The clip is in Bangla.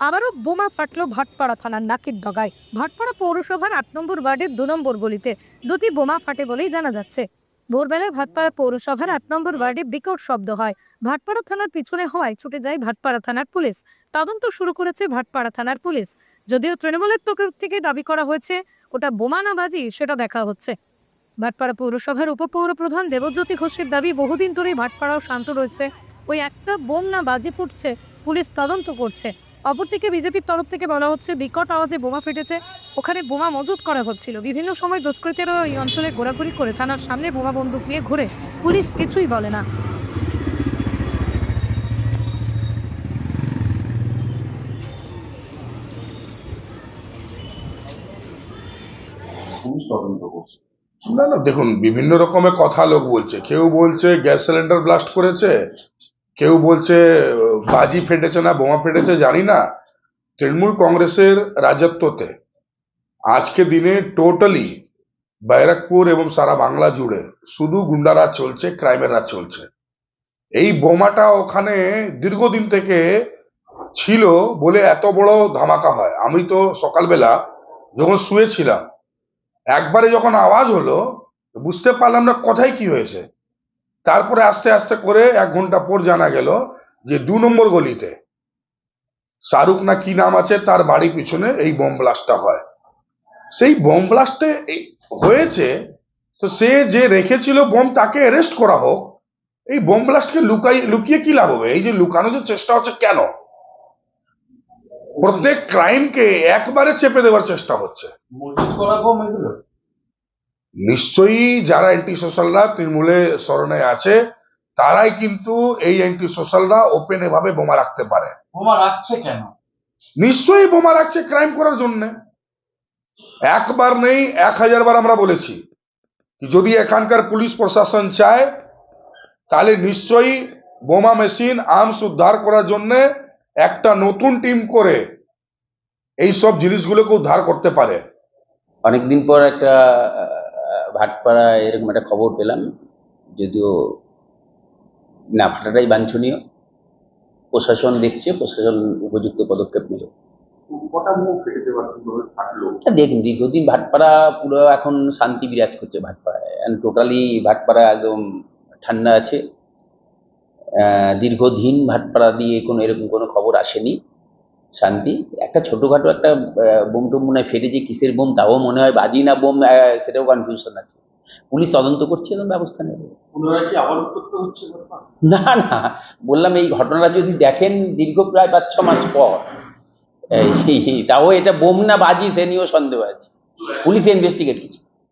আবারও বোমা ফাটল ভাটপাড়া থানার নাকির ডগায়। ভাটপাড়া পৌরসভার আট নম্বর ওয়ার্ডের দু নম্বর গলিতে দুটি বোমা ফাটে বলেই জানা যাচ্ছে। ভোরবেলায় ভাটপাড়া পৌরসভার আট নম্বর ওয়ার্ডে বিকট শব্দ হয়। ভাটপাড়া থানার পিছনে হওয়ায় ছুটে যায় ভাটপাড়া থানার পুলিশ। তদন্ত শুরু করেছে ভাটপাড়া থানার পুলিশ। যদিও তৃণমূলের তরফ থেকে দাবি করা হয়েছে, ওটা বোমা না বাজি সেটা দেখা হচ্ছে। ভাটপাড়া পৌরসভার উপপৌর প্রধান দেবজ্যোতি ঘোষের দাবি, বহুদিন ধরেই ভাটপাড়াও শান্ত রয়েছে। ওই একটা বোম না বাজি ফুটছে, পুলিশ তদন্ত করছে। অপরদিকে বিজেপির তরফ থেকে বলা হচ্ছে, বিকট আওয়াজে বোমা ফেটেছে। ওখানে বোমা মজুত করা হচ্ছিল। বিভিন্ন সময় দুষ্কৃতীরা এই অঞ্চলে ঘোরাঘুরি করে থানার সামনে বোমা বন্দুক নিয়ে ঘুরে। পুলিশ কিছুই বলে না। না না, দেখুন, বিভিন্ন রকমের কথা লোক বলছে। কেউ বলছে গ্যাস সিলিন্ডার ব্লাস্ট করেছে। কেউ বলছে, বাজি ফেটেছে না, বোমা ফেটেছে, জানি না। তৃণমূল কংগ্রেসের রাজত্বতে আজকে দিনে টোটালি ব্যারাকপুর এবং সারা বাংলা জুড়ে শুধু গুন্ডারাজ চলছে ক্রাইমের রাজ চলছে। এই বোমাটা ওখানে দীর্ঘদিন থেকে ছিল বলে এত বড় ধামাকা হয়। আমি তো সকালবেলা যখন শুয়েছিলাম, একবারে যখন আওয়াজ হলো, বুঝতে পারলাম না কোথায় কি হয়েছে। তারপরে আস্তে আস্তে করে এক ঘণ্টা পর জানা গেল যে দু নম্বর গলিতে শাহরুখ না কি নাম আছে তার বাড়ি পিছনে এই বোম ব্লাস্টটা হয়। সেই বোম ব্লাস্টে হয়েছে, তো সে যে রেখেছিল বোম তাকে অ্যারেস্ট করা হোক, এই বোম ব্লাস্টকে লুকাই, লুকিয়ে কি লাভ হবে? এই যে লুকানোর যে চেষ্টা হচ্ছে কেন? প্রত্যেক ক্রাইমকে একবারে চেপে দেওয়ার চেষ্টা হচ্ছে মজুত করা বোম এগুলো নিশ্চয়ই যারা অ্যান্টি সোশ্যালরা তৃণমূলে স্মরণে আছে তারাই কিন্তু এই অ্যান্টি সোশ্যালরা ওপেন এভাবে বোমা রাখতে পারে। বোমা রাখছে কেন? নিশ্চয়ই বোমা রাখছে ক্রাইম করার জন্য। একবার নেই এক হাজার বার আমরা বলেছি যদি এখানকার পুলিশ প্রশাসন চায় তাহলে নিশ্চয়ই বোমা মেশিন আর্মস উদ্ধার করার জন্য একটা নতুন টিম করে এই সব জিনিসগুলোকে উদ্ধার করতে পারে। অনেকদিন পর একটা ভাটপাড়া এরকম একটা খবর পেলাম যদিও না ফাটাটাই বাঞ্ছনীয়। প্রশাসন দেখছে প্রশাসন উপযুক্ত পদক্ষেপ নিল। দেখুন দীর্ঘদিন ভাটপাড়া পুরো এখন শান্তি বিরাজ করছে ভাটপাড়ায়। টোটালি ভাটপাড়া একদম ঠান্ডা আছে। দীর্ঘদিন ভাটপাড়া দিয়ে কোনো এরকম কোনো খবর আসেনি। শান্তি। একটা ছোটোখাটো একটা বোম টোম মনে হয় ফেটেছে কিসের বোম? তাও মনে হয় বাজি না বোম সেটাও কনফিউশন আছে। পুলিশ তদন্ত করছে এবং ব্যবস্থা নেবে? না না। বললাম এই ঘটনাটা যদি দেখেন দীর্ঘ প্রায় পাঁচ ছ মাস পর তাও এটা বোম না বাজি সে নিয়েও সন্দেহ আছে। পুলিশ ইনভেস্টিগেট করছে।